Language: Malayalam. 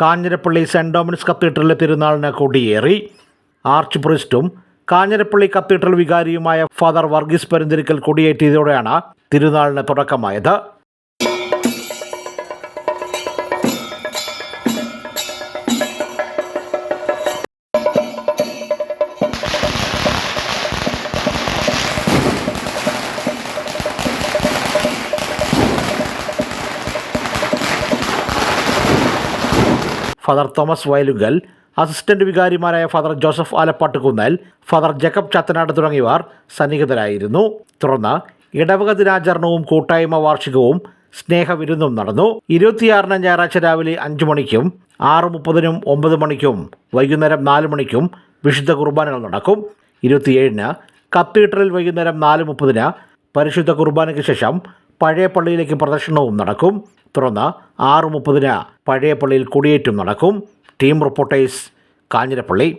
കാഞ്ഞിരപ്പള്ളി സെന്റ് ഡോമിനസ് കത്തീഡ്രലിലെ തിരുനാളിന് കൊടിയേറി. ആർച്ച് പ്രിസ്റ്റും കാഞ്ഞിരപ്പള്ളി കത്തീഡ്രൽ വികാരിയുമായ ഫാദർ വർഗീസ് പെരുന്തിരിക്കൽ കൊടിയേറ്റിയതോടെയാണ് തിരുനാളിന് തുടക്കമായത്. ഫാദർ തോമസ് വയലുങ്കൽ അസിസ്റ്റന്റ് വികാരിമാരായ father Joseph Alappattukunnel father Jacob Chathanad തുടങ്ങിയവർ സന്നിഹിതരായിരുന്നു. തുടർന്ന് ഇടവക ദിനാചരണവും കൂട്ടായ്മ വാർഷികവും സ്നേഹവിരുന്നും നടന്നു. ഇരുപത്തിയാറിന് ഞായറാഴ്ച രാവിലെ അഞ്ചു മണിക്കും ആറ് മുപ്പതിനും ഒമ്പത് മണിക്കും വൈകുന്നേരം നാല് മണിക്കും വിശുദ്ധ കുർബാനകൾ നടക്കും. ഇരുപത്തിയേഴിന് കത്തീഡ്രലിൽ വൈകുന്നേരം നാല് മുപ്പതിന് പരിശുദ്ധ കുർബാനയ്ക്ക് ശേഷം പഴയ പള്ളിയിലേക്ക് പ്രദർശനവും നടക്കും. തുടർന്ന് ആറ് മുപ്പതിന് പഴയ പള്ളിയിൽ കുടിയേറ്റും നടക്കും. Team reporters Kanjirappally.